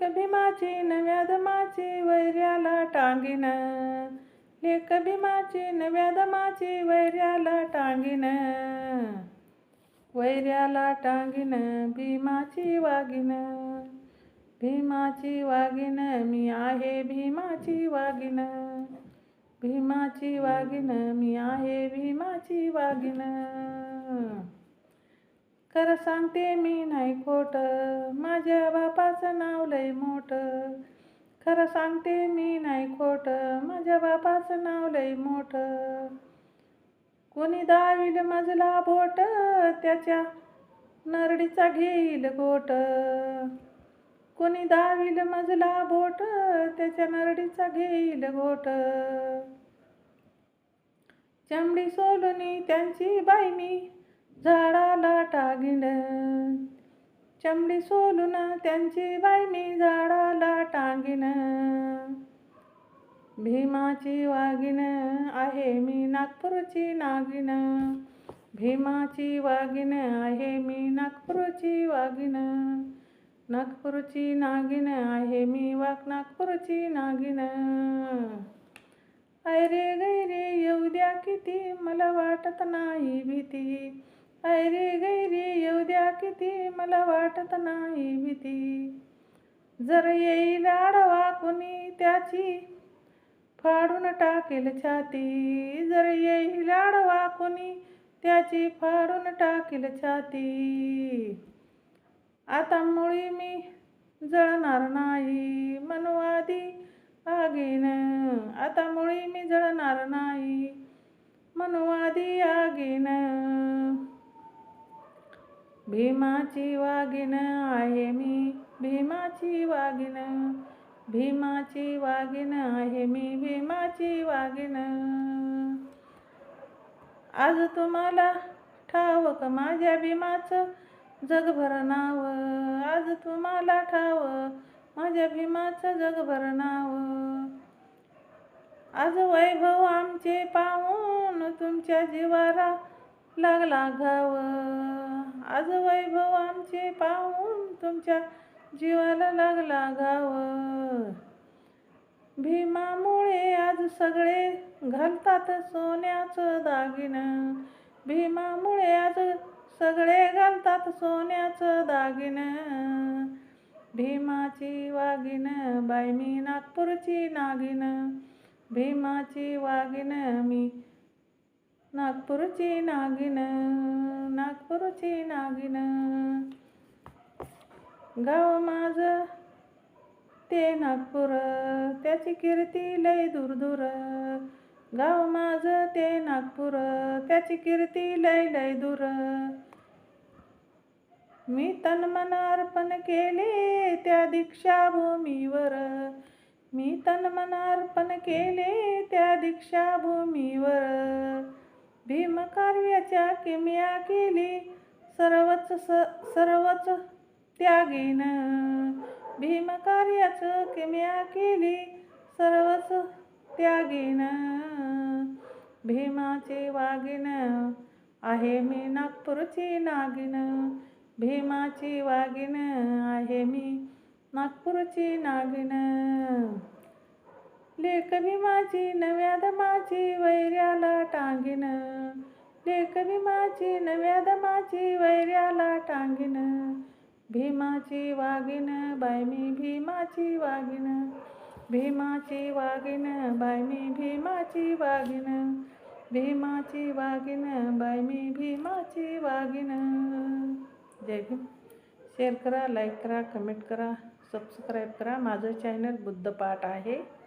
लेख भीमाची नव्या दमाची वैऱ्याला टांगीन. लेक भीमाची नव्या दमाची वैऱ्याला टांगिन. वैऱ्याला टांगीन भीमाची वागिन. भीमाची वागिन मी आहे भीमाची वागिन. भीमाची वागिन मी आहे भीमाची वागिन. खरं सांगते मी नाही खोट. माझ्या बापाचं नाव लय मोठं. खरं सांगते मी नाही खोट. माझ्या बापाचं नाव लय मोठं. कोणी दावील मजला बोट त्याच्या नरडीचा घेईल गोट. कोणी दावील मजला बोट त्याच्या नरडीचा घेईल गोट. चमडी सोलून त्यांची बाई मी झाडाला टाकीन चमडी सोलून त्यांची बाई मी झाडाला टांगीन भीमाची वागिन आहे मी नागपूरची नागिन. भीमाची वागीन आहे मी नागपूरची वागीन नागपूरची नागिन आहे मी वाघ नागपूरची नागिन. अरे गैरे येऊ द्या किती मला वाटत नाही भीती. अरे गैरे येऊ द्या किती. मला वाटत नाही भीती. जर येईल आडवा कोणी त्याची फाडून टाकेल छाती. जर येईल आडवा कोणी त्याची फाडून टाकेल छाती. आता मुळी मी जळणार नाही मनवादी आगीन. आता मुळी मी जळणार नाही मनवादी आगीन. भीमाची वागीन आहे मी भीमाची वागीन भीमाची वागीन आहे मी भीमाची वागीन आज तुम्हाला ठावक माझ्या भीमाचं जगभर नाव. आज तुम्हाला ठाव माझ्या भीमाचं जगभर नाव. आज वैभव आमचे पाहून तुमच्या जीवाला लागला घाव. आज वैभव आमचे पाहून तुमच्या जीवाला लागला गाव. भीमामुळे आज सगळे घालतात सोन्याचं दागिनं. भीमामुळे आज सगळे घालतात सोन्याचं दागिनं. भीमाची वागिन बाई मी नागपूरची नागिन. भीमाची वागिन मी नागपूरची नागिन नागपूरची नागिन. गाव माझं ते नागपूर त्याची कीर्ती लय दूर दूर गाव माझं ते नागपूर त्याची कीर्ती लय लय दूर. मी तन मन अर्पण केले त्या दीक्षाभूमीवर. मी तन मन अर्पण केले त्या दीक्षाभूमीवर. भीमकार्याच्या किमया केली. सर्वच स सर्वच त्यागीन. भीमकार्याचं किमया केली. सर्वच त्यागीन. भीमाची वागीन आहे मी नागपूरची नागिन. भीमाची वागिन आहे मी नागपूरची नागिन. लेक माझी नव्या दमाची वैर्याला टांगिन. लेक माझी नव्या दमाची वैऱ्याला टांगिन. भीमाची वागिन बाय मी भीमाची वागिन. भीमाची वागिन बाय मी भीमाची वागिन. भीमाची वागिन बाय मी भीमाची वागिन. जय भीम. शेअर करा लाईक करा कमेंट करा सबस्क्राईब करा. माझं चॅनल बुद्धपाठ आहे.